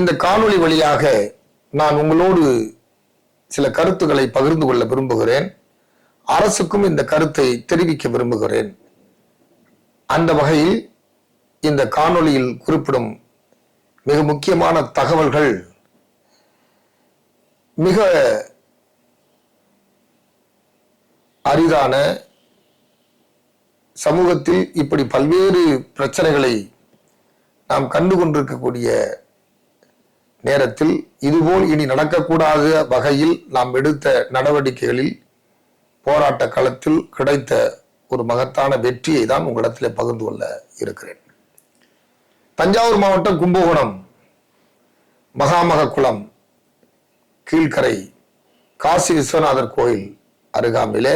இந்த காணொளி வழியாக நான் உங்களோடு சில கருத்துக்களை பகிர்ந்து கொள்ள விரும்புகிறேன். அரசுக்கும் இந்த கருத்தை தெரிவிக்க விரும்புகிறேன். அந்த வகையில் இந்த காணொளியில் குறிப்பிடும் மிக முக்கியமான தகவல்கள் மிக அரிதான சமூகத்தில் இப்படி பல்வேறு பிரச்சனைகளை நாம் கண்டு கொண்டிருக்கக்கூடிய நேரத்தில் இதுபோல் இனி நடக்கக்கூடாத வகையில் நாம் எடுத்த நடவடிக்கைகளில் போராட்ட களத்தில் கிடைத்த ஒரு மகத்தான வெற்றியை தான் உங்களிடத்தில் பகிர்ந்து கொள்ள இருக்கிறேன். தஞ்சாவூர் மாவட்டம் கும்பகோணம் மகாமக குளம் கீழ்கரை காசி விஸ்வநாதர் கோயில் அருகாமையிலே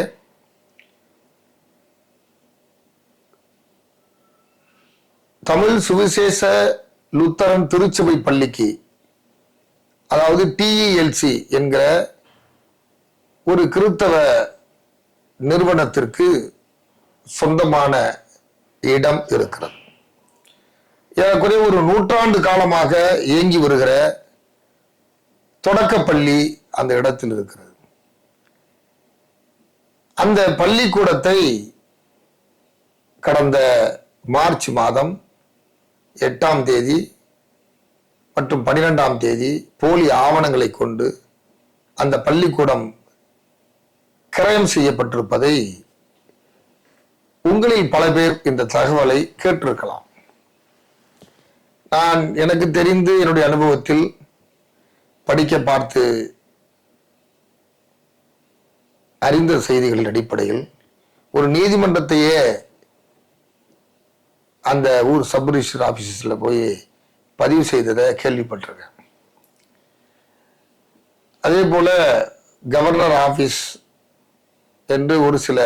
தமிழ் சுவிசேஷ லுத்தரன் திருச்சபை பள்ளிக்கு அதாவது டிஇஎல்சி என்கிற ஒரு கிறித்தவ நிறுவனத்திற்கு சொந்தமான இடம் இருக்கிறது. ஏறக்குறைய ஒரு நூற்றாண்டு காலமாக இயங்கி வருகிற தொடக்கப்பள்ளி அந்த இடத்தில் இருக்கிறது. அந்த பள்ளிக்கூடத்தை கடந்த மார்ச் மாதம் எட்டாம் தேதி மற்றும் பனிரெண்டாம் தேதி போலி ஆவணங்களை கொண்டு அந்த பள்ளிக்கூடம் கிரயம் செய்யப்பட்டிருப்பதை உங்களில் பல பேர் இந்த தகவலை கேட்டிருக்கலாம். நான் எனக்கு தெரிந்து என்னுடைய அனுபவத்தில் படிக்க பார்த்து அறிந்த செய்திகளின் அடிப்படையில் ஒரு நீதிமன்றத்தையே அந்த ஊர் சப் ரிஜிஸ்டர் ஆபீஸில் போய் பதிவு செய்ததை கேள்விப்பட்டிருக்கேன். அதே போல கவர்னர் ஆபீஸ் என்று ஒரு சில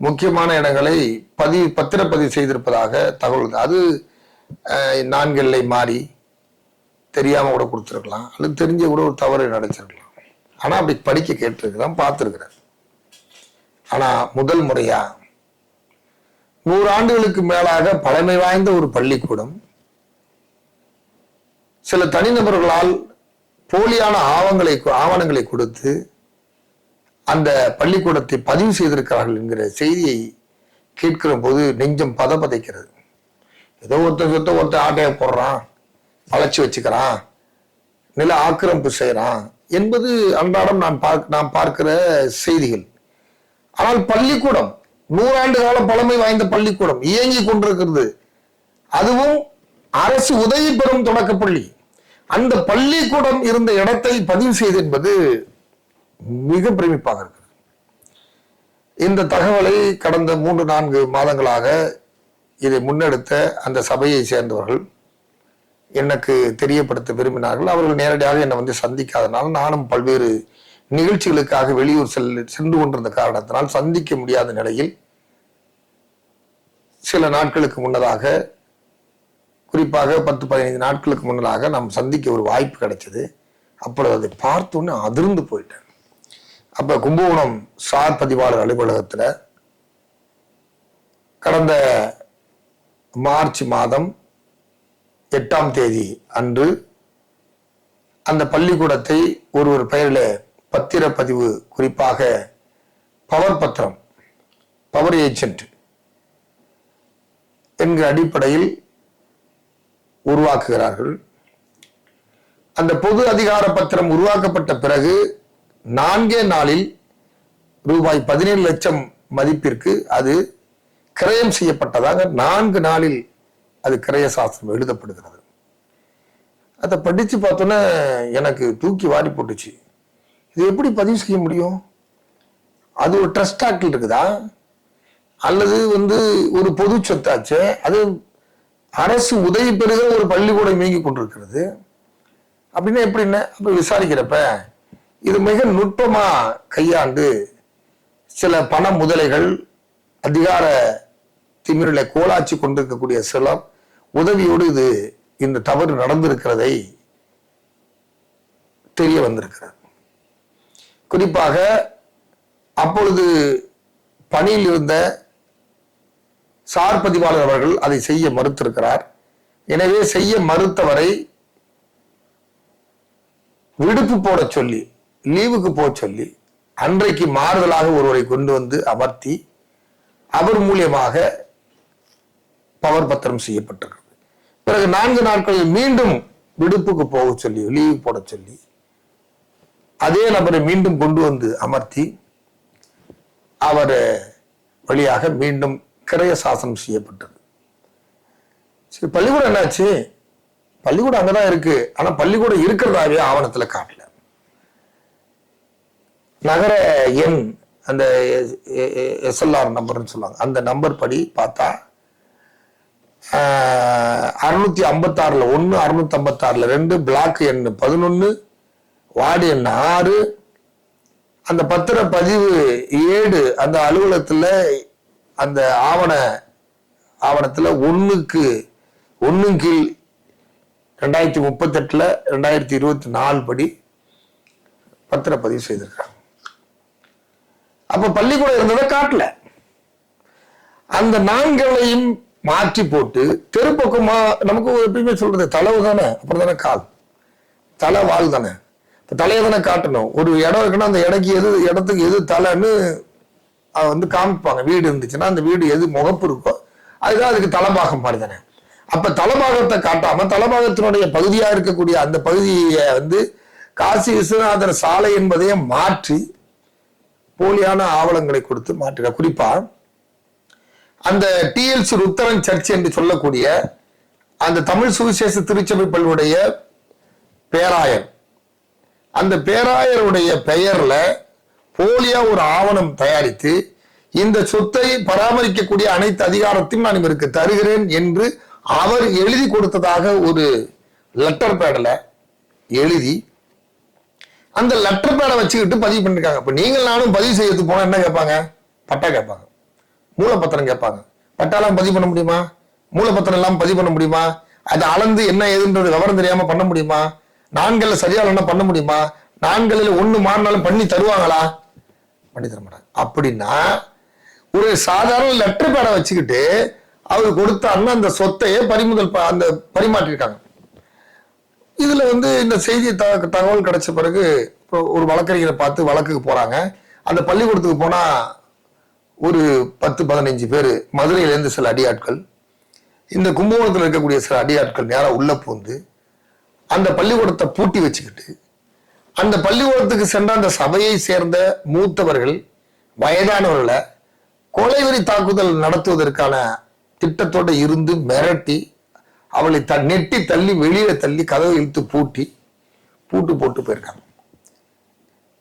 முக்கியமான இடங்களை பதிவு பத்திரப்பதிவு செய்திருப்பதாக தகவல் அது அஹ், நான்கெல்லை மாறி தெரியாம கூட கொடுத்துருக்கலாம். அல்லது தெரிஞ்ச கூட ஒரு தவறு நடந்திருக்கலாம். ஆனா அப்படி படிக்க கேட்டிருக்கிறான் பார்த்துருக்கிறார் ஆனா முதல் முறையா நூறு ஆண்டுகளுக்கு மேலாக பழமை வாய்ந்த ஒரு பள்ளிக்கூடம் சில தனிநபர்களால் போலியான ஆவணங்களை ஆவணங்களை கொடுத்து அந்த பள்ளிக்கூடத்தை பதிவு செய்திருக்கிறார்கள் என்கிற செய்தியை கேட்கிற போது நெஞ்சம் பதப்பதைக்கிறது ஏதோ ஒருத்தன் சொத்த ஒருத்தன் ஆட்டையை போடுறான் வளைச்சு வச்சுக்கிறான் நில ஆக்கிரமிப்பு செய்கிறான் என்பது அன்றாடம் நான் பார்க்க நாம் பார்க்கிற செய்திகள். ஆனால் பள்ளிக்கூடம் நூறாண்டு கால பழமை வாய்ந்த பள்ளிக்கூடம் இயங்கி கொண்டிருக்கிறது. அதுவும் அரசு உதவி பெறும் தொடக்கப்பள்ளி. அந்த பள்ளிக்கூடம் இருந்த இடத்தை பதிவு செய்து என்பது மிக பிரமிப்பாக இருக்கிறது இந்த தகவலை கடந்த மூன்று நான்கு மாதங்களாக இதை முன்னெடுத்த அந்த சபையை சேர்ந்தவர்கள் எனக்கு தெரியப்படுத்த விரும்பினார்கள். அவர்கள் நேரடியாக என்னை வந்து சந்திக்காதனால் நானும் பல்வேறு நிகழ்ச்சிகளுக்காக வெளியூர் செல் சென்று கொண்டிருந்த காரணத்தினால் சந்திக்க முடியாத நிலையில் சில நாட்களுக்கு முன்னதாக குறிப்பாக பத்து பதினைந்து நாட்களுக்கு முன்னதாக நாம் சந்திக்க ஒரு வாய்ப்பு கிடைச்சது. அப்பொழுது அதை பார்த்தோன்னே அதிர்ந்து போயிட்டேன். அப்போ கும்பகோணம் சார் பதிவாளர் அலுவலகத்தில் கடந்த மார்ச் மாதம் எட்டாம் தேதி அன்று அந்த பள்ளிக்கூடத்தை ஒருவர் பெயரில் பத்திரப்பதிவு குறிப்பாக பவர் பத்திரம் பவர் ஏஜென்ட் என்கிற அடிப்படையில் உருவாக்குகிறார்கள். அந்த பொது அதிகார பத்திரம் உருவாக்கப்பட்ட பிறகு நான்கே நாளில் ரூபாய் பதினேழு லட்சம் மதிப்பிற்கு அது கிரயம் செய்யப்பட்டதாக நான்கு நாளில் அது கிரய சாஸ்திரம் எழுதப்படுகிறது. அதை படிச்சு பார்த்தோன்னே எனக்கு தூக்கி வாரி போட்டுச்சு. இது எப்படி பதிவு செய்ய முடியும்? அது ஒரு ட்ரஸ்ட் ஆக்டில் இருக்குதா? அல்லது வந்து ஒரு பொது சொத்தாச்சு? அது அரசு உதவி பெறுகிற ஒரு பள்ளிக்கூடம் இயங்கி கொண்டிருக்கிறது. அப்படின்னா எப்படின்னா அப்ப விசாரிக்கிறப்ப இது மிக நுட்பமா கையாண்டு சில பண முதலைகள் அதிகார திமிரில கோலாச்சி கொண்டிருக்கக்கூடிய சிலம் உதவியோடு இது இந்த தவறு நடந்திருக்கிறதை தெரிய வந்திருக்கிறது குறிப்பாக அப்பொழுது பணியில் இருந்த சார் பதிவாளர் அவர்கள் அதை செய்ய மறுத்திருக்கிறார். எனவே செய்ய மறுத்தவரை விடுப்பு போட சொல்லி லீவுக்கு போக சொல்லி அன்றைக்கு மாறுதலாக ஒருவரை கொண்டு வந்து அமர்த்தி அவர் மூலியமாக பவர் பத்திரம் செய்யப்பட்டிருக்கிறது. பிறகு நான்கு நாட்களில் மீண்டும் விடுப்புக்கு போக சொல்லி லீவு போட சொல்லி அதே நபரை மீண்டும் கொண்டு வந்து அமர்த்தி அவர் வழியாக மீண்டும் கிரய சாசனம் செய்யப்பட்டது. சரி பள்ளிக்கூடம் என்னாச்சு? பள்ளிக்கூடம் அங்கதான் இருக்கு. ஆனா பள்ளிக்கூடம் இருக்கிறதாவே ஆவணத்துல காட்டல. நகர எண் அந்த எஸ்எல்ஆர் நம்பர்னு சொல்லுவாங்க. அந்த நம்பர் படி பார்த்தா அறுநூத்தி ஐம்பத்தாறுல ஒன்று அறுநூத்தி ஐம்பத்தாறுல ரெண்டு பிளாக் எண் பதினொன்று வார்டு எண் ஆறு. அந்த பத்திர பதிவு ஏடு அந்த அலுவலகத்துல அந்த ஆவண ஆவணத்துல ஒண்ணுக்கு ஒண்ணு கீழ் ரெண்டாயிரத்தி முப்பத்தெட்டுல ரெண்டாயிரத்தி இருபத்தி நாலு படி பத்திரப்பதிவு செய்திருக்காங்க. அப்போ பள்ளிக்கூடம் இருந்ததை காட்டல. அந்த நான்களையும் மாற்றி போட்டு தெருப்பக்கமா நமக்கு எப்பயுமே சொல்றது தளவு தானே அப்புறம் தானே கால். தலை வால் தானே. இப்போ தலையை தானே காட்டணும். ஒரு இடம் இருக்குன்னா அந்த இடக்கு எது இடத்துக்கு எது தலைன்னு அதை வந்து காமிப்பாங்க. வீடு இருந்துச்சுன்னா அந்த வீடு எது முகப்பு இருக்கோ அதுதான் அதுக்கு தலைபாகம் மாதிரி தானே. அப்ப தலைபாகத்தை காட்டாம தலைபாகத்தினுடைய பகுதியா இருக்கக்கூடிய அந்த பகுதியை வந்து காசி விஸ்வநாதர் சாலை என்பதையே மாற்றி போலியான ஆவணங்களை கொடுத்து மாற்றுக. குறிப்பா அந்த டிஎல்சி ருத்தரன் சர்ச் என்று சொல்லக்கூடிய அந்த தமிழ் சுவிசேஷ திருச்சபை பள்ளியுடைய பேராயர். அந்த பேராயருடைய பெயர்ல போலியா ஒரு ஆவணம் தயாரித்து இந்த சொத்தை பராமரிக்கக்கூடிய அனைத்து அதிகாரத்தையும் நான் இவருக்கு தருகிறேன் என்று அவர் எழுதி கொடுத்ததாக ஒரு லெட்டர் பேடில் எழுதி அந்த லெட்டர் பேடை வச்சுக்கிட்டு பதிவு பண்ணிருக்காங்க. இப்ப நீங்கள் நானும் பதிவு செய்யறதுக்கு போனா என்ன கேட்பாங்க? பட்டா கேட்பாங்க. மூலப்பத்திரம் கேட்பாங்க. பட்டாலாம் பதிவு பண்ண முடியுமா? மூலப்பத்திரம் எல்லாம் பதிவு பண்ண முடியுமா? அதை அளந்து என்ன ஏதுன்றது விவரம் தெரியாம பண்ண முடியுமா? நான்கள்ல சரியா பண்ண முடியுமா? நான்களில் ஒன்று மாறினாலும் பண்ணி தருவாங்களா? பண்ணி தர மாட்டாங்க. அப்படின்னா ஒரு சாதாரண லெட்டர் பேடை வச்சுக்கிட்டு அவர் கொடுத்தாருன்னா அந்த சொத்தையே பறிமுதல் ப- அந்த பரிமாற்றிருக்காங்க. இதுல வந்து இந்த செய்தி த- தகவல் கிடைச்ச பிறகு இப்போ ஒரு வழக்கறிஞரை பார்த்து வழக்குக்கு போறாங்க. அந்த பள்ளிக்கூடத்துக்கு போனா ஒரு பத்து பதினஞ்சு பேர் மதுரையிலேருந்து சில அடியாட்கள் இந்த கும்பகோணத்தில் இருக்கக்கூடிய சில அடியாட்கள் நேராக உள்ள பூந்து அந்த பள்ளிக்கூடத்தை பூட்டி வச்சுக்கிட்டு அந்த பள்ளிக்கூடத்துக்கு சென்ற அந்த சபையை சேர்ந்த மூத்தவர்கள் வயதானவர்களை கொலைவெறி தாக்குதல் நடத்துவதற்கான திட்டத்தோட இருந்து மிரட்டி அவளை த நெட்டி தள்ளி வெளியில தள்ளி கதவை இழுத்து பூட்டி பூட்டு போட்டு போயிருக்காங்க.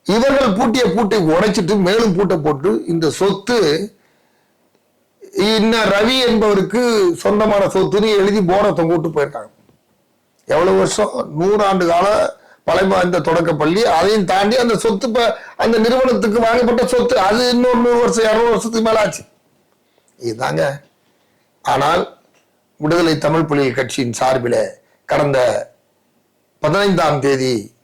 இவர்கள் பூட்டிய பூட்டை உடைச்சிட்டு மேலும் பூட்டை போட்டு இந்த சொத்து இன்ன ரவி என்பவருக்கு சொந்தமான சொத்துன்னு எழுதி போர்டை தொங்கிட்டு போயிருக்காங்க. எவ்வளவு வருஷம்? நூறாண்டு கால பழைய இந்த தொடக்கப்பள்ளி அதையும் தாண்டி அந்த சொத்து இப்போ அந்த நிறுவனத்துக்கு வாங்கப்பட்ட சொத்து அது இன்னொரு நூறு வருஷம் இரநூறு வருஷத்துக்கு மேலே ஆச்சு. இதுதாங்க. ஆனால் விடுதலை தமிழ் புலிகள் கட்சியின் சார்பில் கடந்த பதினைந்தாம் தேதி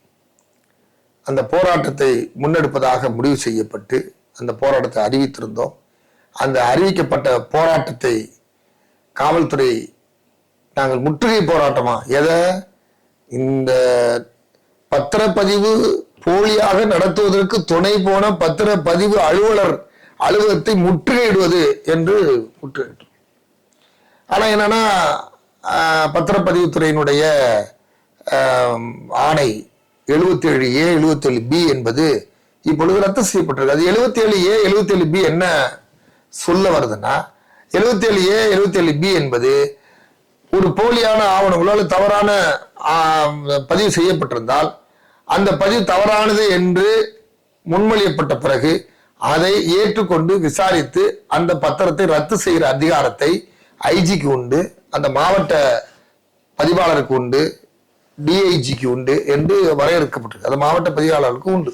அந்த போராட்டத்தை முன்னெடுப்பதாக முடிவு செய்யப்பட்டு அந்த போராட்டத்தை அறிவித்திருந்தோம். அந்த அறிவிக்கப்பட்ட போராட்டத்தை காவல்துறை நாங்கள் முற்றுகை போராட்டமா? எதை? இந்த பத்திரப்பதிவு போலியாக நடத்துவதற்கு துணை போன பத்திரப்பதிவு அலுவலர் அலுவலகத்தை முற்றுகையிடுவது என்று முற்றுகையிட்டோம் ஆனால் என்னன்னா பத்திரப்பதிவுத்துறையினுடைய ஆணை எழுபத்தேழு ஏ எழுபத்தேழு பி என்பது இப்பொழுது ரத்து செய்யப்பட்டிருக்கு. அது எழுபத்தேழு ஏ எழுபத்தேழு பி என்ன சொல்ல வருதுன்னா எழுபத்தேழு ஏ எழுபத்தேழு பி என்பது ஒரு போலியான ஆவணங்களோ அல்லது தவறான பதிவு செய்யப்பட்டிருந்தால் அந்த பதிவு தவறானது என்று முன்மொழியப்பட்ட பிறகு அதை ஏற்றுக்கொண்டு விசாரித்து அந்த பத்திரத்தை ரத்து செய்கிற அதிகாரத்தை ஐஜிக்கு உண்டு அந்த மாவட்ட பதிவாளருக்கு உண்டு டிஐஜிக்கு உண்டு என்று வரையறுக்கப்பட்டிருக்கு. அது மாவட்ட பதிவாளருக்கு உண்டு.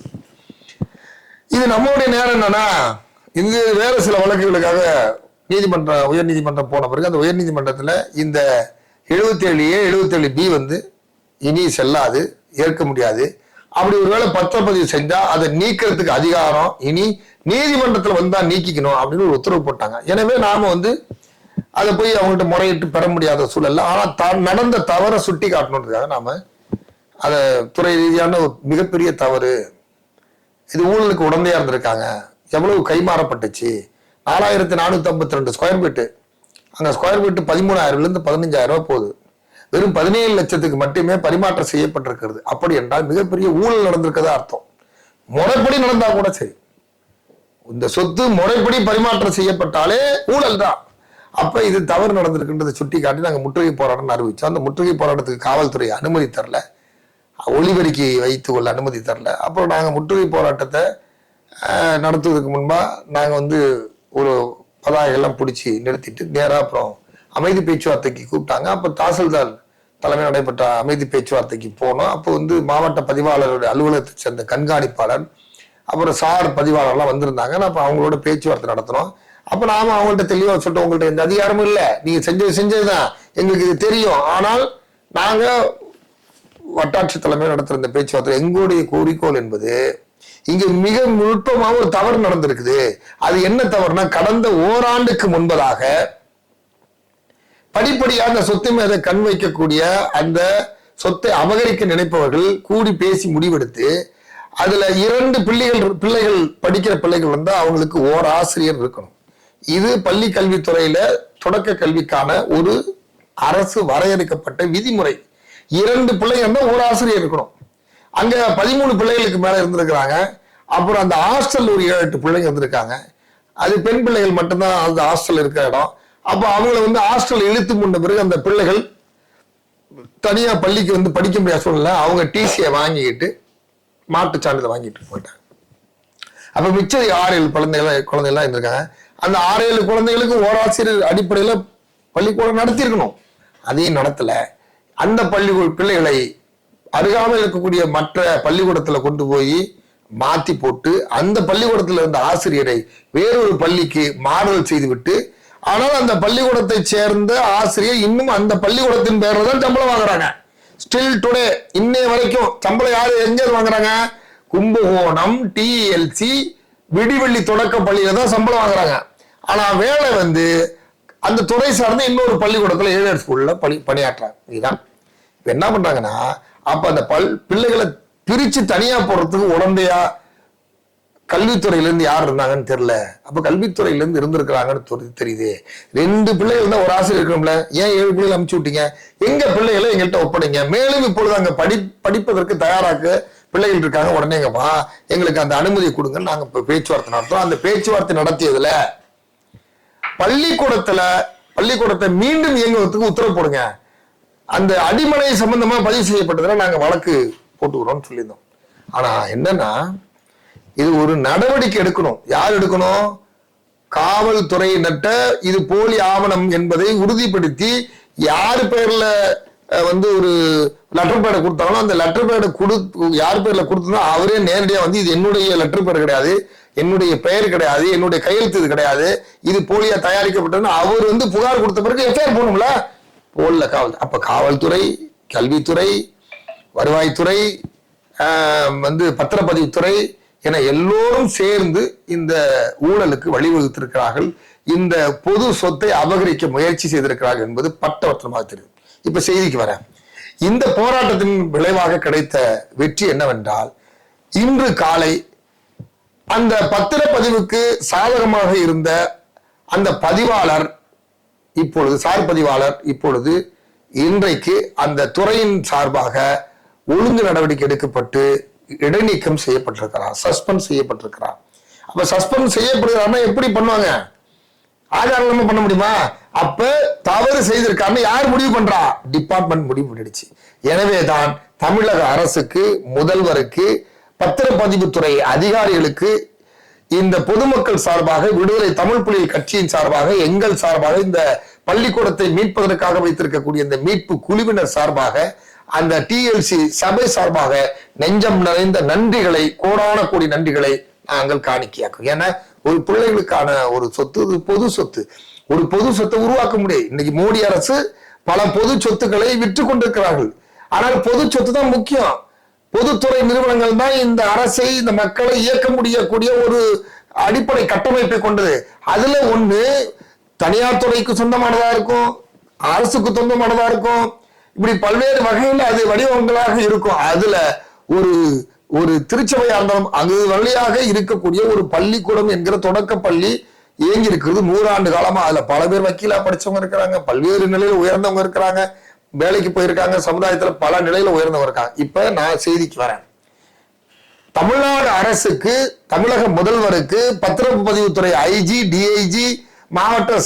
இது நம்மளுடைய நேரம் என்னன்னா இங்கு வேற சில வழக்குகளுக்காக நீதிமன்றம் உயர் நீதிமன்றம் போன பிறகு அந்த உயர் நீதிமன்றத்தில் இந்த எழுபத்தேழு ஏ எழுபத்தேழு பி வந்து இனி செல்லாது ஏற்க முடியாது. அப்படி ஒருவேளை பத்திரப்பதிவு செஞ்சா அதை நீக்கிறதுக்கு அதிகாரம் இனி நீதிமன்றத்தில் வந்தா நீக்கிக்கணும் அப்படின்னு ஒரு உத்தரவு போட்டாங்க. எனவே நாம வந்து அதை போய் அவங்கள்ட்ட முறையிட்டு பெற முடியாத சூழல்ல ஆனா தான் நடந்த தவறை சுட்டி காட்டணுன்றதுக்காக நாம அதை துறை ரீதியான ஒரு மிகப்பெரிய தவறு. இது ஊழலுக்கு உடந்தையா இருந்திருக்காங்க. எவ்வளவு கைமாறப்பட்டுச்சு. நாலாயிரத்தி நானூத்தி ஐம்பத்தி ரெண்டு ஸ்கொயர் ஃபீட்டு அங்க ஸ்கொயர் ஃபீட்டு பதிமூணாயிரம்ல இருந்து பதினஞ்சாயிரம் ரூபாய் போகுது. வெறும் பதினேழு லட்சத்துக்கு மட்டுமே பரிமாற்றம் செய்யப்பட்டிருக்கிறது. அப்படி என்றால் மிகப்பெரிய ஊழல் நடந்திருக்கதா அர்த்தம். முறைப்படி நடந்தா கூட சரி. இந்த சொத்து முறைப்படி பரிமாற்றம் செய்யப்பட்டாலே ஊழல் தான். அப்ப இது தவறு நடந்திருக்குன்றதை சுட்டி காட்டி நாங்கள் முற்றுகை போராட்டம் அறிவிச்சோம். அந்த முற்றுகை போராட்டத்துக்கு காவல்துறை அனுமதி தரல. ஒளிபெருக்கி வைத்து கொள்ள அனுமதி தரல. அப்புறம் நாங்க முற்றுகை போராட்டத்தை ஆஹ், நடத்துவதற்கு முன்பா நாங்க வந்து ஒரு பதாகையெல்லாம் பிடிச்சி நிறுத்திட்டு நேரா அப்புறம் அமைதி பேச்சுவார்த்தைக்கு கூப்பிட்டாங்க. அப்போ தாசில்தார் தலைமை நடைபெற்ற அமைதி பேச்சுவார்த்தைக்கு போனோம். அப்போ வந்து மாவட்ட பதிவாளருடைய அலுவலகத்தை சேர்ந்த கண்காணிப்பாளர் அப்புறம் சார் பதிவாளர்லாம் வந்திருந்தாங்க. அப்போ அவங்களோட பேச்சுவார்த்தை நடத்தினோம். அப்போ நாம அவங்கள்ட்ட தெளிவாக சொல்லிட்டு உங்கள்ட்ட எந்த அதிகாரமும் இல்லை. நீங்க செஞ்சது செஞ்சதுதான். எங்களுக்கு இது தெரியும். ஆனால் நாங்க வட்டாட்சி தலைமை நடத்துற இந்த பேச்சுவார்த்தை எங்களுடைய கோரிக்கோள் என்பது இங்க மிக நுட்பமாக ஒரு தவறு நடந்திருக்குது. அது என்ன தவறுனா கடந்த ஓராண்டுக்கு முன்பதாக படிப்படியாக அந்த சொத்து மீது கண் வைக்கக்கூடிய அந்த சொத்தை அபகரிக்க நினைப்பவர்கள் கூடி பேசி முடிவெடுத்து அதுல இரண்டு பிள்ளைகள் பிள்ளைகள் படிக்கிற பிள்ளைகள் வந்து அவங்களுக்கு ஓர் ஆசிரியர் இருக்கணும். இது பள்ளி கல்வித்துறையில தொடக்க கல்விக்கான ஒரு அரசு வரையறுக்கப்பட்ட விதிமுறை. இரண்டு பிள்ளைங்க தான் ஒரு ஆசிரியர் இருக்கணும். அங்க பதிமூணு பிள்ளைகளுக்கு மேல இருந்திருக்கிறாங்க. அப்புறம் அந்த ஹாஸ்டல் ஒரு ஏழு எட்டு பிள்ளைங்க இருந்திருக்காங்க அது பெண் பிள்ளைகள் மட்டும்தான் அந்த ஹாஸ்டல் இருக்கிற இடம். அப்போ அவங்கள வந்து ஹாஸ்டல் இழுத்து முன்ன பிறகு அந்த பிள்ளைகள் தனியா பள்ளிக்கு வந்து படிக்க முடியாத சூழ்நிலை அவங்க டிசியை வாங்கிக்கிட்டு மாட்டு சான்றிதழ் வாங்கிட்டு போயிட்டாங்க. அப்ப மிச்சம் ஆறு ஏழு குழந்தைகள் குழந்தைகள்லாம் இருந்திருக்காங்க. அந்த ஆறு ஏழு குழந்தைகளுக்கு ஓராசிரியர் அடிப்படையில பள்ளிக்கூடம் நடத்தியிருக்கணும். அதையும் நடத்தல. அந்த பள்ளிக்கூட பிள்ளைகளை அருகாமல் இருக்கக்கூடிய மற்ற பள்ளிக்கூடத்துல கொண்டு போய் மாத்தி போட்டு அந்த பள்ளிக்கூடத்துல இருந்த ஆசிரியரை வேறொரு பள்ளிக்கு மாறுதல் செய்துவிட்டு ஆனால் அந்த பள்ளிக்கூடத்தை சேர்ந்த ஆசிரியர் இன்னும் அந்த பள்ளிக்கூடத்தின் பேரில் தான் சம்பளம் வாங்குறாங்க. ஸ்டில் டுடே இன்னைய வரைக்கும் சம்பளம் யாரு எங்கே வாங்குறாங்க? கும்பகோணம் டிஎல்சி விடிவெள்ளி தொடக்க பள்ளியில தான் சம்பளம் வாங்குறாங்க. ஆனா வேலை வந்து அந்த துறை சார்ந்து இன்னொரு பள்ளிக்கூடத்தில் ஏழர் ஸ்கூல்ல பணி பணியாற்றுறாங்க. இதுதான். என்ன பண்றாங்கன்னா அப்ப அந்த பல் பிள்ளைகளை பிரிச்சு தனியா போடுறதுக்கு உடந்தையா கல்வித்துறையிலேருந்து யார் இருந்தாங்கன்னு தெரியல. அப்போ கல்வித்துறையிலேருந்து இருந்திருக்கிறாங்கன்னு தெரியுது. ரெண்டு பிள்ளைகள் தான் ஒரு ஆசிரியர் இருக்கணும்ல. ஏன் ஏழு பிள்ளைகள் அமுச்சு விட்டீங்க? எங்க பிள்ளைகளை எங்கள்கிட்ட ஒப்படைங்க? மேலும் இப்பொழுது அங்க படி படிப்பதற்கு தயாராக பிள்ளைகள் இருக்காங்க உடனே எங்கப்பா எங்களுக்கு அந்த அனுமதி கொடுங்கன்னு நாங்க இப்போ பேச்சுவார்த்தை நடத்துறோம். அந்த பேச்சுவார்த்தை நடத்தியதுல பள்ளிக்கூடத்துல பள்ளிக்கூடத்தை மீண்டும் இயங்குவதற்கு உத்தரவு போடுங்க. அந்த அடிமனை சம்பந்தமாக பதிவு செய்யப்பட்டதில் நாங்க வழக்கு போட்டுக்கிறோம்னு சொல்லியிருந்தோம். ஆனா என்னன்னா இது ஒரு நடவடிக்கை எடுக்கணும். யார் எடுக்கணும்? காவல்துறையினர்கிட்ட இது போலி ஆவணம் என்பதை உறுதிப்படுத்தி யார் பேர்ல வந்து ஒரு லெட்டர் பேடை கொடுத்தாலும் அந்த லெட்டர் பேடை கொடு யார் பேர்ல கொடுத்தனோ அவரே நேரடியா வந்து இது என்னுடைய லெட்டர் பேர் கிடையாது என்னுடைய பெயர் கிடையாது என்னுடைய கையெழுத்து இது கிடையாது இது போலியா தயாரிக்கப்பட்டதுன்னு அவர் வந்து புகார் கொடுத்த பிறகு எஃப்ஐஆர் போகணும்ல போடல காவல் அப்ப காவல்துறை கல்வித்துறை வருவாய்த்துறை வந்து பத்திரப்பதிவுத்துறை என எல்லோரும் சேர்ந்து இந்த ஊழலுக்கு வழிவகுத்திருக்கிறார்கள். இந்த பொது சொத்தை அபகரிக்க முயற்சி செய்திருக்கிறார்கள் என்பது பட்டவர்த்தமாக தெரியும். இப்ப செய்திக்கு வரேன். இந்த போராட்டத்தின் விளைவாக கிடைத்த வெற்றி என்னவென்றால் இன்று காலை அந்த பத்திரப்பதிவுக்கு சாதகமாக இருந்த அந்த பதிவாளர் இப்பொழுது சார் பதிவாளர் இப்பொழுது இன்றைக்கு அந்த துறையின் சார்பாக ஒழுங்கு நடவடிக்கை எடுக்கப்பட்டு இடைநீக்கம் செய்யப்பட்டிருக்கிறார் சஸ்பெண்ட் செய்யப்பட்டிருக்கிறார் அப்ப சஸ்பெண்ட் செய்யப்படுகிறாம எப்படி பண்ணுவாங்க? ஆதாரம் இல்லாம பண்ண முடியுமா? அப்ப தவறு செய்திருக்காம யார் முடிவு பண்றா? டிபார்ட்மெண்ட் முடிவு பண்ணிடுச்சு. எனவேதான் தமிழக அரசுக்கு முதல்வருக்கு பத்திரப்பதிவுத்துறை அதிகாரிகளுக்கு இந்த பொதுமக்கள் சார்பாக விடுதலை தமிழ் புலிகள் கட்சியின் சார்பாக எங்கள் சார்பாக இந்த பள்ளிக்கூடத்தை மீட்பதற்காக வைத்திருக்கக்கூடிய இந்த மீட்பு குழுவினர் சார்பாக அந்த டிஎல்சி சபை சார்பாக நெஞ்சம் நிறைந்த நன்றிகளை கோடான கோடி நன்றிகளை நாங்கள் காணிக்கையாக்கும் ஏன்னா ஒரு பிள்ளைகளுக்கான ஒரு சொத்து இது பொது சொத்து. ஒரு பொது சொத்தை உருவாக்க முடியும் இன்னைக்கு மோடி அரசு பல பொது சொத்துக்களை விற்று கொண்டிருக்கிறார்கள். ஆனால் பொது சொத்து தான் முக்கியம். பொதுத்துறை நிறுவனங்கள் தான் இந்த அரசை இந்த மக்களை இயக்க முடியக்கூடிய ஒரு அடிப்படை கட்டமைப்பை கொண்டது. அதுல ஒண்ணு தனியார் துறைக்கு சொந்தமானதா இருக்கும் அரசுக்கு சொந்தமானதா இருக்கும் இப்படி பல்வேறு வகையில் அது வடிவங்களாக இருக்கும். அதுல ஒரு ஒரு திருச்சபை இருந்தாலும் அது வழியாக இருக்கக்கூடிய ஒரு பள்ளிக்கூடம் என்கிற தொடக்க பள்ளி இயங்கி இருக்கிறது நூறாண்டு காலமா அதுல பல பேர் வக்கீலா படிச்சவங்க இருக்கிறாங்க பல்வேறு நிலையில உயர்ந்தவங்க இருக்கிறாங்க வேலைக்கு போயிருக்காங்க சமுதாயத்துல பல நிலையில உயர்ந்தவங்க இருக்காங்க. இப்ப நான் செய்திக்கு வரேன். தமிழ்நாடு அரசுக்கு தமிழக முதல்வருக்கு பத்திரப்பதிவுத்துறை ஐஜி டிஐஜி மாவட்ட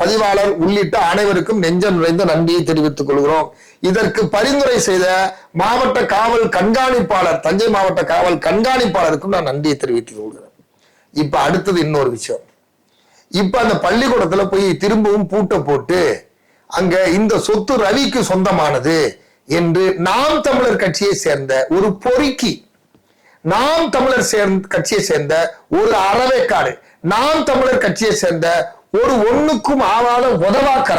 பதிவாளர் உள்ளிட்ட அனைவருக்கும் நெஞ்சம் நுழைந்த நன்றியை தெரிவித்துக் கொள்கிறோம். இதற்கு பரிந்துரை செய்த மாவட்ட காவல் கண்காணிப்பாளர் தஞ்சை மாவட்ட காவல் கண்காணிப்பாளருக்கும் நான் நன்றியை தெரிவித்துக் கொள்கிறேன். இப்ப அடுத்தது இன்னொரு விஷயம். இப்ப அந்த பள்ளிக்கூடத்துல போய் திரும்பவும் பூட்டை போட்டு அங்க இந்த சொத்து ரவிக்கு சொந்தமானது என்று நாம் தமிழர் கட்சியை சேர்ந்த ஒரு பொறுக்கி நாம் தமிழர் சேர்ந்த கட்சியை சேர்ந்த ஒரு அறவேக்காடு நாம் தமிழர் கட்சியை சேர்ந்த ஒரு ஒண்ணுக்கும் ஆவாத உதவாக்கற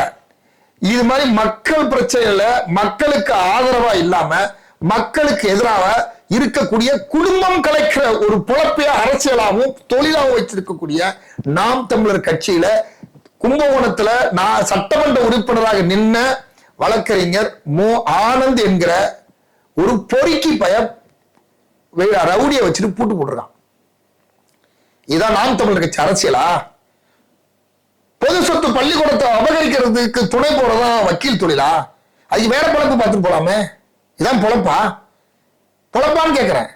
இது மாதிரி மக்கள் பிரச்சனையில மக்களுக்கு ஆதரவா இல்லாம மக்களுக்கு எதிராக இருக்கக்கூடிய குடும்பம் கலைக்கிற ஒரு புழப்பிய அரசியலாகவும் தொழிலாகவும் வச்சிருக்கக்கூடிய நாம் தமிழர் கட்சியில கும்பகோணத்துல நான் சட்டமன்ற உறுப்பினராக நின்ன வழக்கறிஞர் மோ. ஆனந்த் என்கிற ஒரு பொறுக்கி பய ரவுடியை வச்சுட்டு பூட்டு போட்டுருக்கான். இதான் நாம் தமிழர் கட்சி அரசியலா? பொது சொத்து பள்ளிக்கூடத்தை அபகரிக்கிறதுக்கு துணை போறதா வக்கீல் தொழிலா? அதுக்கு வேற பொழப்பு பார்த்துட்டு போலாமே. இதான் பொழப்பா? பொழப்பான்னு கேட்கிறேன்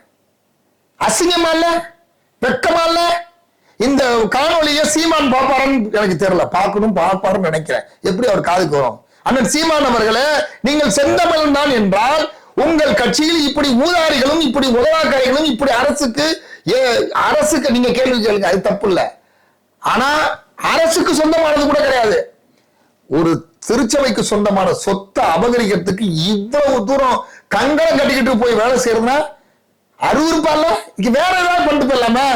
அசிங்கமா இல்ல? வெக்கமா இல்ல? இந்த காணொலிய சீமான் பாப்பாரன்னு எனக்கு தெரியல. பார்க்கணும் பார்ப்பாருன்னு நினைக்கிறேன். எப்படி அவர் காதுக்கு வரும்? அண்ணன் சீமான் அவர்களே நீங்கள் செந்தமிழன் தான் என்றால் உங்கள் கட்சியில் இப்படி ஊதாரிகளும் இப்படி உதவாக்காரிகளும் இப்படி அரசுக்கு ஏ- அரசுக்கு நீங்க கேள்வி கேளுங்க அது தப்பு இல்லை ஆனா அரசுக்கு சொந்தமானது கூட கிடையாது. ஒரு திருச்சபைக்கு சொந்தமான சொத்தை அபகரிக்கிறதுக்கு இவ்வளவு தூரம் கங்கணம் கட்டிக்கிட்டு போய் வேலை செய்யறதுனா அருவருப்பால இங்க வேற ஏதாவது பண்ணிட்டு போயிடலாமே?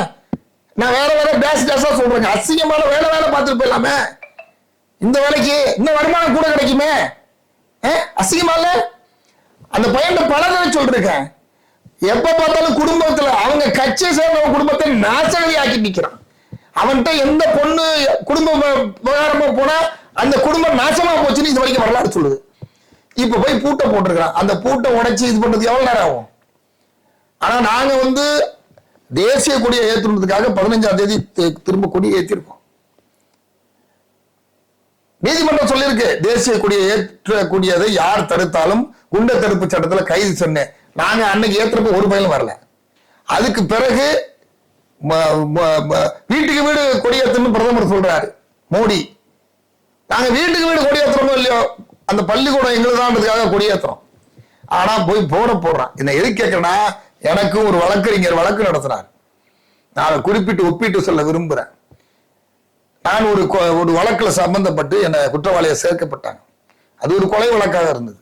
நான் வேற வேற டேஸ் டேஸா சொல்றேங்க. அசிங்கமான வேலை வேலை பார்த்துட்டு போயிடலாமே? இந்த வேலைக்கு இன்னும் வருமானம் கூட கிடைக்குமே? அசிங்கமா இல்லை? அந்த பையன் பல தடவை சொல்லிருக்கேன். எப்ப பார்த்தாலும் குடும்பத்துல அவங்க கட்சியை சேர்ந்த குடும்பத்தை நாசகதி ஆக்கி நிக்கிறான். அவன்கிட்ட எந்த பொண்ணு குடும்ப விவகாரமா போனா அந்த குடும்பம் நாசமா போச்சுன்னு இது வரைக்கும் வரலாறு சொல்லுது. இப்ப போய் பூட்டை போட்டிருக்கிறான். அந்த பூட்டை உடைச்சு இது பண்றது எவ்வளவு நேரம் ஆகும்? ஆனா நாங்க வந்து தேசிய கொடியை ஏற்றுனதுக்காக பதினஞ்சாம் தேதி திரும்ப கொடியை ஏற்றிருக்கோம் நீதிமன்றம் சொல்லியிருக்கு தேசிய கொடியை ஏற்றக்கூடியதை யார் தடுத்தாலும் குண்ட தடுப்பு சட்டத்துல கைது சொன்னேன். நாங்க அன்னைக்கு ஏற்றப்ப ஒரு பயிலும் வரல. அதுக்கு பிறகு வீட்டுக்கு வீடு கொடியேற்றணும் பிரதமர் சொல்றாரு. மோடி நாங்க வீட்டுக்கு வீடு கொடியேற்றுறோமோ இல்லையோ அந்த பள்ளிக்கூடம் எங்களுதான்றதுக்காக கொடியேற்றுறோம் ஆனா போய் போட போடுறான். என்ன எது கேட்கறேன்னா எனக்கும் ஒரு வழக்கறிஞர் வழக்கு நடத்தினார் நான் குறிப்பிட்டு ஒப்பிட்டு சொல்ல விரும்புறேன். நான் ஒரு கொ- ஒரு வழக்கில் சம்பந்தப்பட்டு என்னை குற்றவாளியை சேர்க்கப்பட்டாங்க. அது ஒரு கொலை வழக்காக இருந்தது.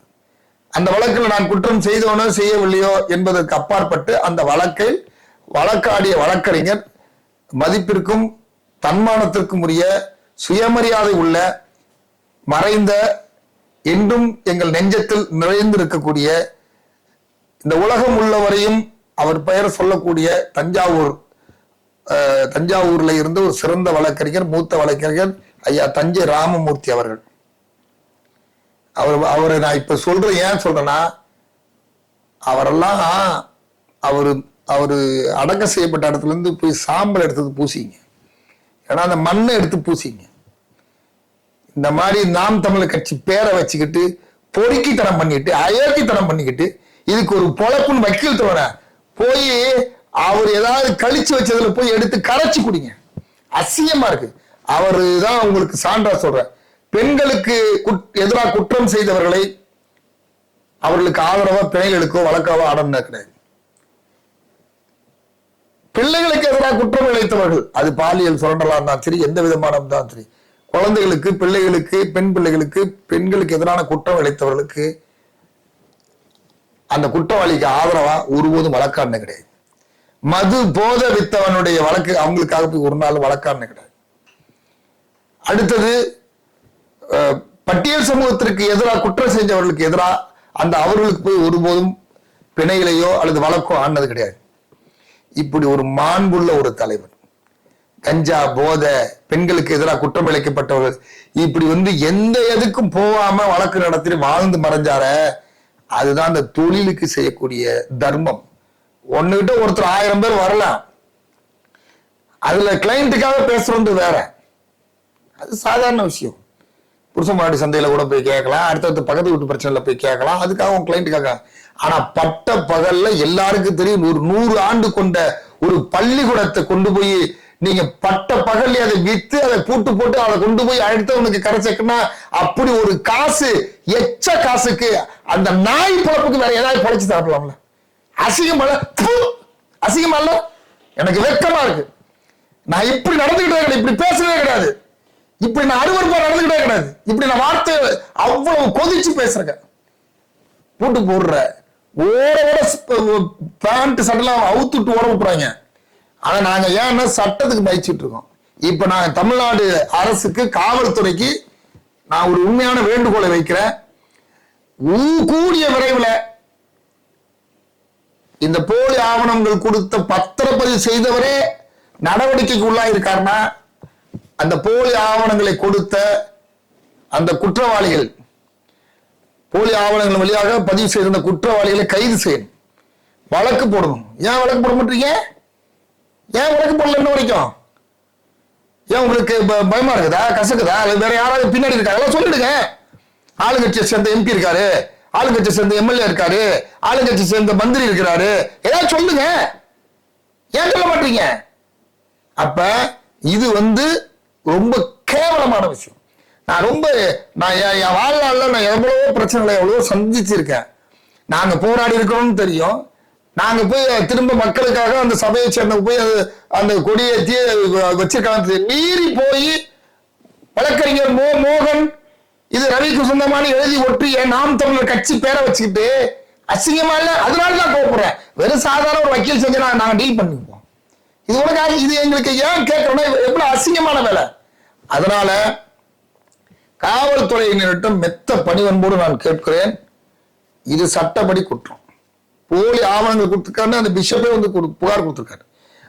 அந்த வழக்கில் நான் குற்றம் செய்தோனோ செய்யவில்லையோ என்பதற்கு அப்பாற்பட்டு அந்த வழக்கை வழக்காடிய வழக்கறிஞர் மதிப்பிற்கும் தன்மானத்திற்கும் உரிய சுயமரியாதை உள்ள மறைந்த என்றும் எங்கள் நெஞ்சத்தில் நிறைந்திருக்கக்கூடிய இந்த உலகம் உள்ளவரையும் அவர் பெயர் சொல்லக்கூடிய தஞ்சாவூர் தஞ்சாவூர்ல இருந்து ஒரு சிறந்த வழக்கறிஞர் மூத்த வழக்கறிஞர் ஐயா தஞ்சை ராமமூர்த்தி அவர்கள். அவர் அவரை நான் இப்ப சொல்றேன் ஏன் சொல்றேன்னா அவரெல்லாம் அவரு அவரு அடக்கம் செய்யப்பட்ட இடத்துல இருந்து போய் சாம்பல் எடுத்தது பூசிங்க. ஏன்னா அந்த மண்ணை எடுத்து பூசிங்க. இந்த மாதிரி நாம் தமிழர் கட்சி பேரை வச்சுக்கிட்டு பொறுக்கித்தனம் பண்ணிட்டு அயோக்கித்தனம் பண்ணிக்கிட்டு இதுக்கு ஒரு பொழப்புன்னு வக்கீல் தோண போய் அவர் ஏதாவது கழிச்சு வச்சதுல போய் எடுத்து கரைச்சி குடிங்க. அசிங்கமா இருக்கு. அவரு தான் உங்களுக்கு சான்றா சொல்றேன். பெண்களுக்கு எதிராக குற்றம் செய்தவர்களை அவர்களுக்கு ஆதரவா பிணைகளுக்கோ வழக்காவோ ஆடம்னா கிடையாது பிள்ளைகளுக்கு எதிராக குற்றம் இழைத்தவர்கள் அது பாலியல் சுரண்டலா இருந்தாலும் சரி எந்த விதமான இருந்தாலும் சரி. குழந்தைகளுக்கு பிள்ளைகளுக்கு பெண் பிள்ளைகளுக்கு பெண்களுக்கு எதிரான குற்றம் இழைத்தவர்களுக்கு அந்த குற்றவாளிக்கு ஆதரவா ஒருபோதும் வழக்காடின கிடையாது. மது போத வித்தவனுடைய வழக்கு அவங்களுக்காக போய் ஒரு நாள் வழக்காடின கிடையாது. அடுத்தது பட்டியல் சமூகத்திற்கு எதிராக குற்றம் செஞ்சவர்களுக்கு எதிராக அந்த அவர்களுக்கு போய் ஒருபோதும் பிணையிலையோ அல்லது வழக்கோ ஆனது கிடையாது. இப்படி ஒரு மாண்புள்ள ஒரு தலைவர் கஞ்சா போதை பெண்களுக்கு எதிராக குற்றம் இழைக்கப்பட்டவர்கள் இப்படி வந்து எந்த எதுக்கும் போகாம வழக்கு நடத்தி வாழ்ந்து மறைஞ்சார அதுதான் அந்த தொழிலுக்கு செய்யக்கூடிய தர்மம். ஒன்னுகிட்ட ஒருத்தர் ஆயிரம் பேர் வரலாம். அதுல கிளைண்ட்டுக்காக பேசுறது வேற. அது சாதாரண விஷயம். புருஷன் மாடி சந்தையில கூட போய் கேட்கலாம். அடுத்தடுத்து பக்கத்து வீட்டு பிரச்சனையில போய் கேட்கலாம். அதுக்காக உன் கிளைண்ட்டுக்காக ஆனா பட்ட பகல்ல எல்லாருக்கும் தெரியும் ஒரு நூறு ஆண்டு கொண்ட ஒரு பள்ளிக்கூடத்தை கொண்டு போய் நீங்க பட்ட பகல்ல அதை வித்து அதை பூட்டு போட்டு அதை கொண்டு போய் அடுத்தவனுக்கு கரை அப்படி ஒரு காசு எச்ச காசுக்கு அந்த நாய் பொழப்புக்கு வேற ஏதாவது பொழைச்சு சாப்பிடலாம்ல அசிங்கம் அல்ல. அசிங்கம் அல்ல. எனக்கு வெட்கமா இருக்கு. நான் இப்படி நடந்துகிட்டே கிடையாது இப்படி பேசுறதே கிடையாது. இப்படி நான் அருவருப்பா நடந்துகிட்டே கிடையாது. இப்படி நான் வார்த்தை அவ்வளவு கொதிச்சு பேசுறேன். பூட்டு போடுற. ஓட ஓட பேண்ட் சட்டெல்லாம் அவுத்துட்டு ஓட விட்டுறாங்க. ஆனா நாங்க ஏன்னா சட்டத்துக்கு பயிச்சுட்டு இருக்கோம்? இப்ப நான் தமிழ்நாடு அரசுக்கு காவல்துறைக்கு நான் ஒரு உண்மையான வேண்டுகோளை வைக்கிறேன். கூடிய விரைவில் இந்த போலி ஆவணங்கள் கொடுத்த பத்திரப்பதிவு செய்தவரே நடவடிக்கைக்கு உள்ளாயிருக்காருன்னா அந்த போலி ஆவணங்களை கொடுத்த அந்த குற்றவாளிகள் போலி ஆவணங்கள் வழியாக பதிவு செய்த குற்றவாளிகளை கைது செய்யணும். வழக்கு போடணும். ஏன் வழக்கு போட மாட்டீங்க? ஏன் வழக்கு போடல வரைக்கும்? ஏன் உங்களுக்கு பயமா இருக்குதா? கசக்குதா? வேற யாராவது பின்னாடி இருக்காங்களா? சொல்லிடுங்க. ஆளுங்கட்சியை சேர்ந்த எம்பி இருக்காரு. ஆளுங்கட்சியை சேர்ந்த எம்எல்ஏ இருக்காரு. ஆளுங்கட்சி சேர்ந்த மந்திரி இருக்கிறாரு. ஏதாவது சொல்லுங்க. ஏன் சொல்ல மாட்டீங்க? அப்ப இது வந்து ரொம்ப கேவலமான விஷயம். நான் ரொம்ப நான் என் என் வாழ்நாளில் நான் எவ்வளவோ பிரச்சனைகளை எவ்வளவோ சந்திச்சிருக்கேன். நாங்கள் போராடி இருக்கிறோம்னு தெரியும். நாங்கள் போய் திரும்ப மக்களுக்காக அந்த சபையை சேர்ந்த போய் அது- அந்த கொடியேற்றி வச்சிருக்காங்க மீறி போய் வழக்கறிஞர் மோ மோகன் இது ரவிக்கு சொந்தமான எழுதி ஒற்றிய நாம் தமிழர் கட்சி பேரை வச்சுக்கிட்டு அசிங்கமா இல்ல? அதனால தான் கோவப்படுறேன். வெறும் சாதாரண ஒரு வக்கீல் செஞ்சு நாங்கள் டீல் பண்ணிப்போம் இது உனக்காக இது எங்களுக்கு ஏன் கேட்கறோம்னா இது எவ்வளவு அசிங்கமான வேலை. அதனால காவல்துறையினரிடம் மெத்த பணிவன்போடு நான் கேட்கிறேன் இது சட்டப்படி குற்றம். போலி ஆவணங்கள் கொடுத்துருக்காருன்னு அந்த பிஷப்பே வந்து கொடு- புகார் கொடுத்துருக்காரு.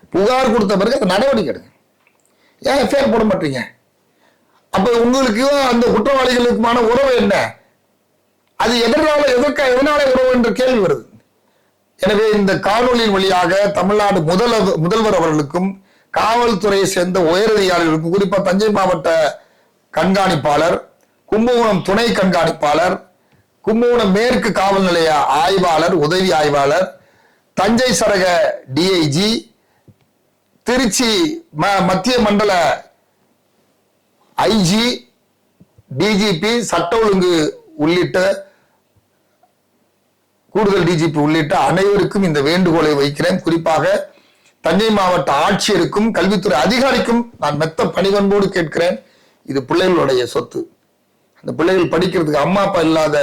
புகார் கொடுத்த பிறகு அந்த நடவடிக்கை எடுங்க. ஏன் எஃப்ஐஆர் போட மாட்டீங்க? அப்ப உங்களுக்கு அந்த குற்றவாளிகளுக்குமான உறவு என்ன? அது எதனால எதற்கா எதனால உறவு என்ற கேள்வி வருது. எனவே இந்த காணொலியின் வழியாக தமிழ்நாடு முதல்வர் முதல்வர் அவர்களுக்கும் காவல்துறையை சேர்ந்த உயரதிகாரிகளுக்கும் குறிப்பா தஞ்சை மாவட்ட கண்காணிப்பாளர் கும்பகோணம் துணை கண்காணிப்பாளர் கும்பகோணம் மேற்கு காவல் நிலைய ஆய்வாளர் உதவி ஆய்வாளர் தஞ்சை சரக டிஐஜி திருச்சி ம- மத்திய மண்டல ஐஜி டிஜிபி சட்ட ஒழுங்கு உள்ளிட்ட கூடுதல் டிஜிபி உள்ளிட்ட அனைவருக்கும் இந்த வேண்டுகோளை வைக்கிறேன். குறிப்பாக தஞ்சை மாவட்ட ஆட்சியருக்கும் கல்வித்துறை அதிகாரிக்கும் நான் மெத்த பணிவன்போடு கேட்கிறேன். இது பிள்ளைகளுடைய சொத்து. அந்த பிள்ளைகள் படிக்கிறதுக்கு அம்மா அப்பா இல்லாத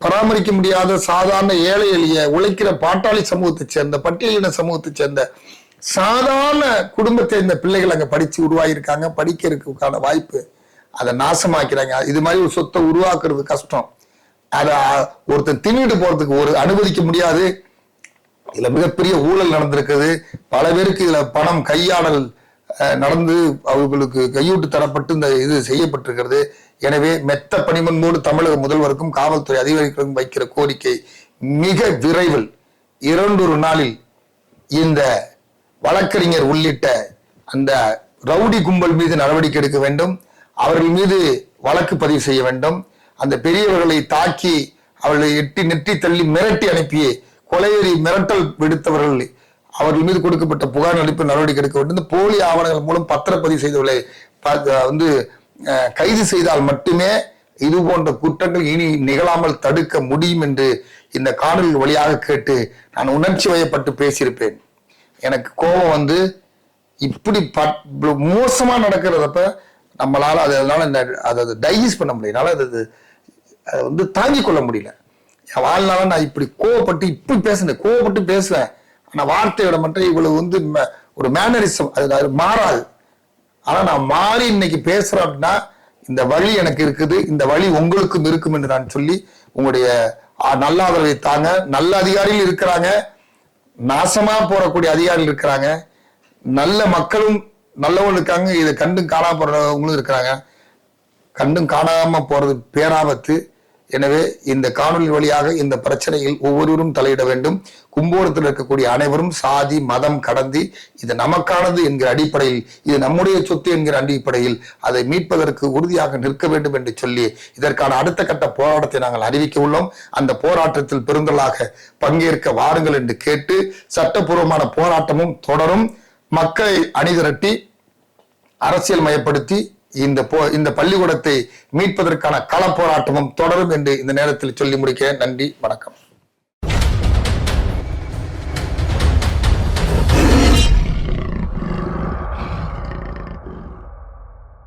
பராமரிக்க முடியாத சாதாரண ஏழை எளிய உழைக்கிற பாட்டாளி சமூகத்தைச் சேர்ந்த பட்டியலின சமூகத்தைச் சேர்ந்த சாதாரண குடும்பத்தை சேர்ந்த பிள்ளைகள் அங்கே படித்து உருவாகியிருக்காங்க படிக்கிறதுக்கான வாய்ப்பு அதை நாசமாக்கிறாங்க. இது மாதிரி ஒரு சொத்தை உருவாக்குறது கஷ்டம். அதை ஒருத்தர் தின்னுட்டு போகிறதுக்கு ஒரு அனுமதிக்க முடியாது. இதுல மிகப்பெரிய ஊழல் நடந்திருக்குது. பல பேருக்கு இதுல பணம் கையாடல் நடந்து அவர்களுக்கு கையூட்டு தரப்பட்டு இந்த இது செய்யப்பட்டிருக்கிறது. எனவே மெத்த பணிமன்போடு தமிழக முதல்வருக்கும் காவல்துறை அதிகாரிகளுக்கும் வைக்கிற கோரிக்கை மிக விரைவில் இரண்டொரு நாளில் இந்த வழக்கறிஞர் உள்ளிட்ட அந்த ரவுடி கும்பல் மீது நடவடிக்கை எடுக்க வேண்டும். அவர்கள் மீது வழக்கு பதிவு செய்ய வேண்டும். அந்த பெரியவர்களை தாக்கி அவர்களை எட்டி நெட்டி தள்ளி மிரட்டி அனுப்பியே கொலையெறி மிரட்டல் விடுத்தவர்கள் அவர்கள் மீது கொடுக்கப்பட்ட புகார் அளிப்பு நடவடிக்கை எடுக்க வேண்டும். இந்த போலி ஆவணங்கள் மூலம் பத்திரப்பதிவு செய்தவர்களை வந்து கைது செய்தால் மட்டுமே இது போன்ற குற்றங்கள் இனி நிகழாமல் தடுக்க முடியும் என்று இந்த காணொலி வழியாக கேட்டு நான் உணர்ச்சி வயப்பட்டு பேசியிருப்பேன். எனக்கு கோபம் வந்து இப்படி பட்- மோசமா நடக்கிறதப்ப நம்மளால அதனால இந்த அதை டைஜஸ்ட் பண்ண முடியல. அது அது அதை வந்து தாங்கிக் கொள்ள முடியல. என் வாழ்நாள நான் இப்படி கோவப்பட்டு இப்படி பேசினேன் கோவப்பட்டு பேசுவேன். ஆனா வார்த்தையோட மட்டும் இவ்வளவு வந்து ஒரு மேனரிசம் அது அது மாறாது. ஆனா நான் மாறி இன்னைக்கு பேசுறேன் அப்படின்னா இந்த வழி எனக்கு இருக்குது இந்த வழி உங்களுக்கும் இருக்கும் என்று நான் சொல்லி உங்களுடைய நல்ல ஆதரவை தாங்க நல்ல அதிகாரிகள் இருக்கிறாங்க நாசமா போறக்கூடிய அதிகாரிகள் இருக்கிறாங்க நல்ல மக்களும் நல்லவங்க இருக்காங்க இதை கண்டும் காணாம போறவங்களும் இருக்கிறாங்க. கண்டும் காணாம போறது பேராபத்து எனவே இந்த காணொளி வழியாக இந்த பிரச்சனையில் ஒவ்வொருவரும் தலையிட வேண்டும். கும்போணத்தில் இருக்கக்கூடிய அனைவரும் சாதி மதம் கடந்து இது நமக்கானது என்கிற அடிப்படையில் இது நம்முடைய சொத்து என்கிற அடிப்படையில் அதை மீட்பதற்கு உறுதியாக நிற்க வேண்டும் என்று சொல்லி இதற்கான அடுத்த கட்ட போராட்டத்தை நாங்கள் அறிவிக்க உள்ளோம். அந்த போராட்டத்தில் பெருந்தலாக பங்கேற்க வாருங்கள் என்று கேட்டு சட்டப்பூர்வமான போராட்டமும் தொடரும். மக்களை அணிதிரட்டி அரசியல் மயப்படுத்தி இந்த போ இந்த பள்ளிக்கூடத்தை மீட்பதற்கான கள போராட்டமும் தொடரும் என்று இந்த நேரத்தில் சொல்லி முடிக்கிறேன். நன்றி வணக்கம்.